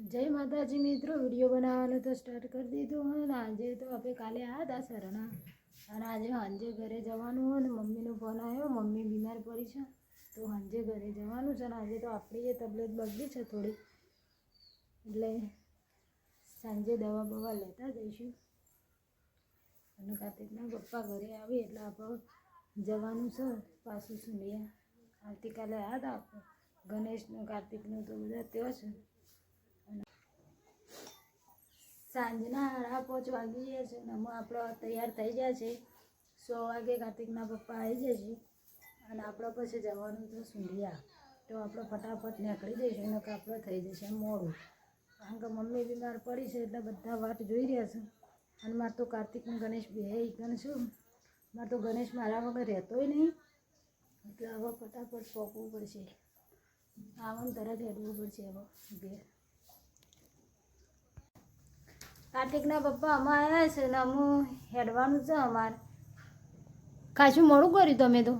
જય માતાજી મિત્રો, વીડિયો બનાવવાનું તો સ્ટાર્ટ કરી દીધું હોય ને આજે તો આપણે કાલે આવ્યા હતા શરણા. અને આજે સાંજે ઘરે જવાનું હોય ને મમ્મીનો ફોન આવ્યો મમ્મી બીમાર પડી છે, તો સાંજે ઘરે જવાનું છે ને આજે તો આપણી એ તબિયત બગડી છે થોડી. એટલે સાંજે દવા બવા લેતા જઈશું. અને કાર્તિકના પપ્પા ઘરે આવી એટલે આપણે જવાનું છે, પાછું સુનિયા આવતીકાલે આવ્યા હતા આપણે. ગણેશનું, કાર્તિકનું તો બધા ત્યાં છે. સાંજના સાડા પાંચ વાગી ગયા છે અને અમે આપણો તૈયાર થઈ ગયા છે. સો વાગે કાર્તિકના પપ્પા આવી જશે અને આપણો પછી જવાનું તો સુંઢિયા. તો આપણે ફટાફટ નીકળી જઈશું અને આપણો થઈ જશે મોડું. કારણ કે મમ્મી બીમાર પડી છે એટલે બધા વાટ જોઈ રહ્યા છે. અને મારે તો કાર્તિક ગણેશ બે ગણ છું. મારે તો ગણેશ મારા વગર રહેતોય નહીં. એટલે હવે ફટાફટ પોકવું પડશે. આવન તરત હેડવું પડશે હવે ઘેર. કાર્તિકના પપ્પા અમારે આવ્યા છે ને અમું હેડવાનું છે અમારે. ખાસું મોડું કર્યું તમે તો?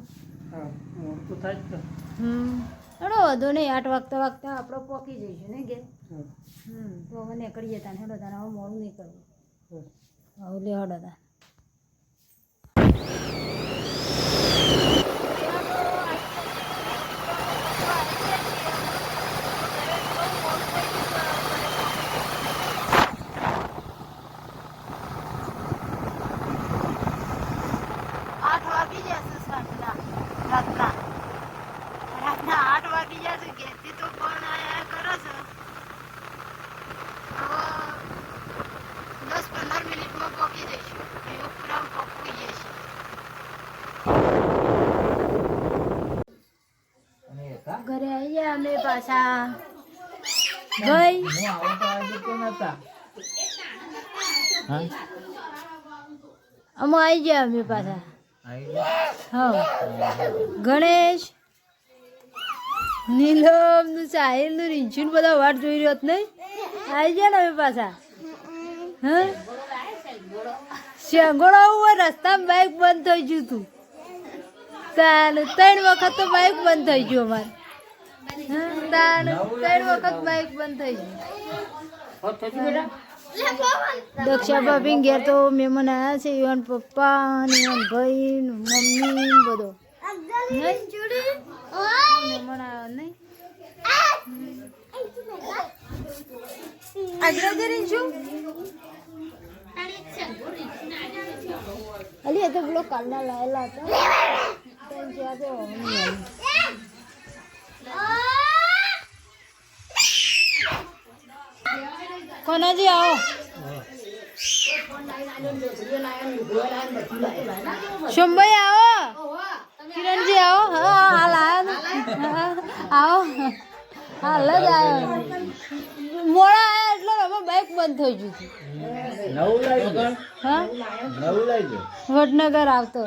મોડું તો થાય જ હમ. હેડો વધુ નહીં આઠ વાગતા વાગતા આપણે પોકી જઈશું ને ઘેર. હમ તો હવે નીકળીએ તાને હેડો તાને હવે મોડું નહીં કરવું. હવે લે હેડો તાને આઠ વાગી જશે સાંજના રાતના રાતના આઠ વાગી જશે ઘેરથી તો ફોન આયા કરે છે હવે દસ પંદર મિનિટમાં પહોંચી જઈશું એવું પૂરા પકવી જઈશું ઘરે આવી ગયા અમે પાછા હા અમે આવી ગયા અમે પાછા. હા ગણેશ, નીલમ, નું સાહિલ, નું રીંછુ બધા વાટ જોઈ રહ્યો નહીં. આવી ગયા ને અમે પાછા. હા? શેંગોળો હોય, રસ્તામાં બાઇક બંધ થઈ ગયું તું ત્રણ વખત તો બાઇક બંધ થઈ ગયું અમારે. તાન ત્રણ ઘેર તો મહેમાન આવ્યા છે, ઈવન પપ્પા ને ઈવન ભાઈ મમ્મી બધો? મહેમાન આવ્યા નહીં? શું અલી, એ તો પેલો કાલના લાયેલા હતા. કોનાજી આવો. શંભાઈ આવો. કિરણજી આવો. હા હાલ આવો. હાલ જ આવ્યો મોડા આવ્યા એટલે હવે બાઇક બંધ થઈ ગયું હતું. હા? વડનગર આવતો.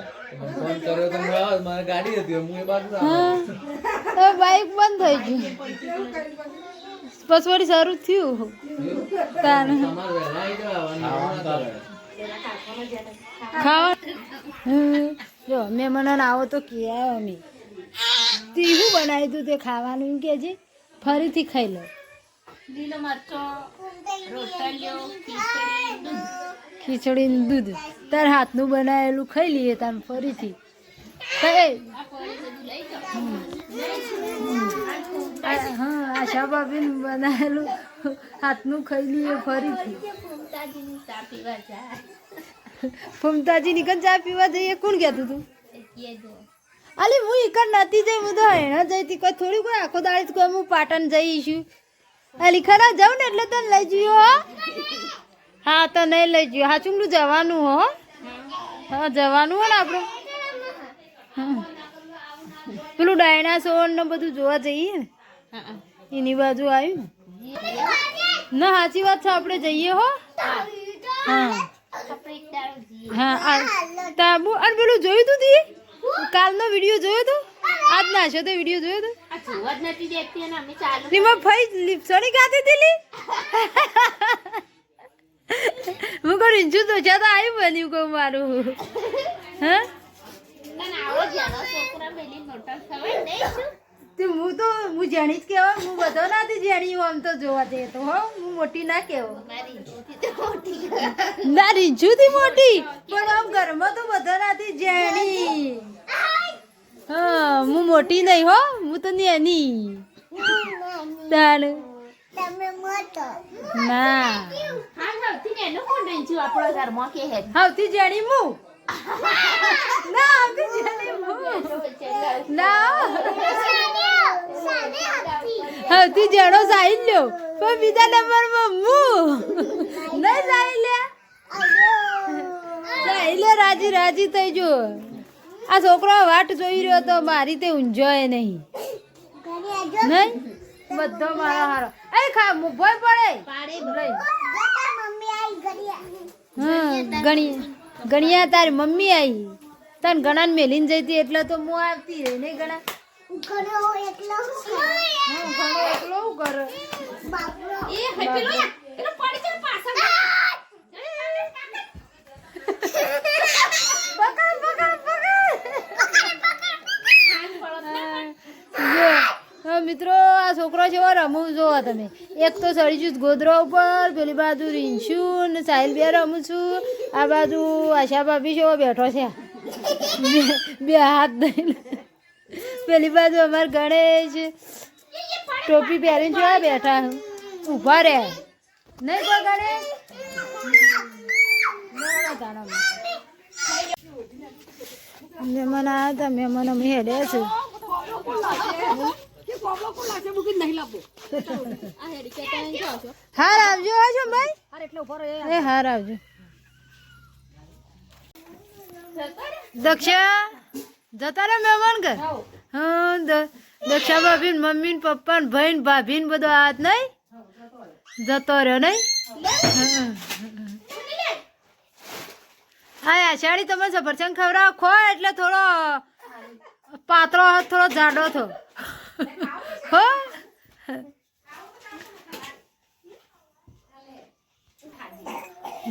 ફોન કર્યો તો મારે ગાડી હતી હું એ બાજુ હા. બાઇક બંધ થઈ ગયું. પછી વળી શરૂ થયું. તાને. ખાવા. જો મહેમાન આવો તો કે આવ્યો અમે તે શું બનાવ્યું તું તે ખાવાનું એમ કે છે? ફરીથી ખાઈ લો. ખીચડી દૂધ. તાર હાથનું બનાવેલું ખાઈ લઈએ તાર ફરીથી. આ- હા આશા ભાભી બનાવેલું. હાથનું ખાઈ લઈએ ફરીથી. ફૂમતાજી નીકળ ચા પીવા જઈએ. કોણ કહેતું તું અલી, હું ઈકડ નથી જઈ, હું તો હેણા જઈતી. થોડી કોઈ આખો દાડી કોઈ હું પાટણ જઈશું. અલી, ખરા? જાઉં ને એટલે તને લઈ જઈએ, હો. હા, તો નહીં લઈ જઈએ. હા ચુંગલું જવાનું, હો. હા, જવાનું હો ને આપણે હા. પેલું ડાયનાસોર ને બધું જોવા જઈએ ને એની બાજુ આવ્યું ને. ના સાચી વાત છે આપણે જઈએ હો. હા. તાબુ અને પેલું જોયું તું તી? કાલનો વીડિયો જોયો તો? આજ નાશો તો વીડિયો જોયો તો? એમાં ફઈ લીપસોની ગાતી હતી હું કહું રીંચુ તો તો આવ્યું બન્યું કહું મારું. હા? તે હું તો હું જાણી જ કહેવાય હું બધો નથી જાણી આમ તો જોવા જઈએ તો હો હું મોટી ના કેવો ના રીંછુથી મોટી પણ આમ ઘરમાં તો બધો નથી જેણી. હા હું મોટી નહીં હો હું તો નેની. તાણ. ના. જેણી હું? ના આવતી જેણી હું. ના આવતી જેણો સાઈ લ્યો. પણ બીજા નંબરમાં હું નહીં સાઈ લે. સાઈ રાજી રાજી થઈ જો. આ છોકરો વાટ જોઈ રહ્યો તો મારી તે ઊંઝોય નહીં. નહીં? બધો મારો હારો. એ ખા ભોય પડે. હા ગણી ગણિયા તારી મમ્મી આવી તને ગણાને મેલીને જઈતી એટલે તો હું આવતી રહી નહીં ગણા? હા, ઘણો એકલો કરે પકડ પકડ પકડ જો હા, મિત્રો આ છોકરો છે એવો જોવો તમે. એક તો સડી છું ગોદરા ઉપર, પેલી બાજુ રીંછું ને સાહિલ બે રમું છું. આ બાજુ આશા ભાભી છે બેઠો છે. બે- હાથ દઈને પેલી બાજુ અમાર ગણેશ. ટોપી પહેરીને જોવા બેઠા ઊભા રહે. નહીં કોઈ ગણેશ. મહેમાન આવ્યા હતા મહેમાન અમે હેડે છે. હાર આવજો હાજો ભાઈ આવજો. દક્ષા, જતા રહે મહેમાન ઘર. હા દક્ષા ભાભી મમ્મી પપ્પા ને ભાઈ ને ભાભી બધો હાથ નહીં? જતો રહ્યો નહીં? હા આષાઢી તમે સફરજન ખવડાવો. ખો એટલે થોડો પાતળો થોડો જાડો થો.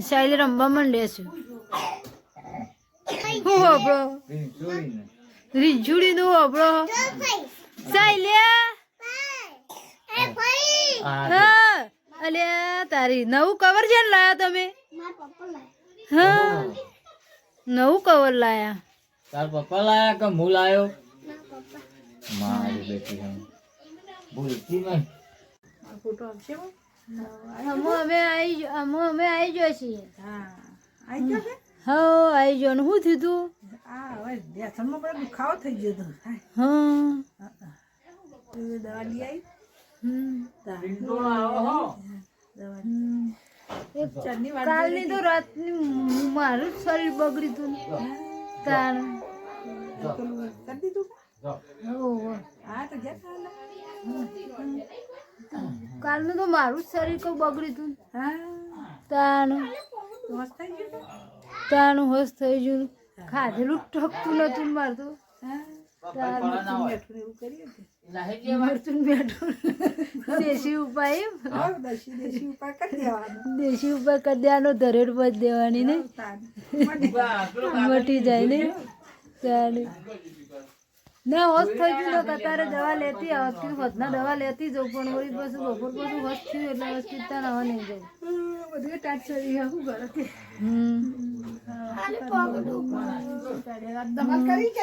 શૈલી રમવા માંડે છે. હું હોબળો રીઝુડી નું હોબળો શૈલ્યા આ? અલ્યા તારી નવું કવર છે લાયા તમે? હા નવું કવર લાયા. તાર પપ્પા લાયા કે હું લાયો? મારી બેટી છે ભૂલતી નહીં અમો અમે આવી અમે અમે આવી ગયો છીએ. હા. આવી ગયો ને શું થયું તું? હા હમ. કાલની તો રાતની મારું શરીર બગડ્યું તું તાણ હોવે. કાલનું તો મારું જ શરીર કોઈ બગડ્યું તું. તાણ તાણું હોશ થઈ ગયું. ખાધેલું ટકતું નતું મારું તો. દેશી ઉપાય દેશી ઉપાય કરી દેવાનો ધરેડ પદ દેવાની ને. મટી જાય ને. ચાલે ના હોશ થઈ ગયું તો અત્યારે દવા લેતી હોસ્પિટલ વધના દવા લેતી જવું પણ વળી પછી બપોર પછી હોશ થયું એટલે હોસ્પિટલ હવે નહીં જવું હમ.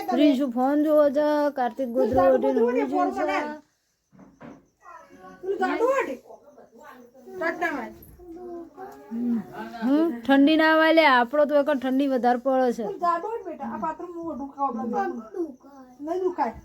પ્રિન્સુ ફોન જોવો છે કાર્તિક ગોદરા ગયો છે હમ ઠંડી ના વાલે આપણો તો એક ઠંડી વધારે પડે છે. બેટા આ પાત્ર મોઢું ખાવા નહીં દુખાય.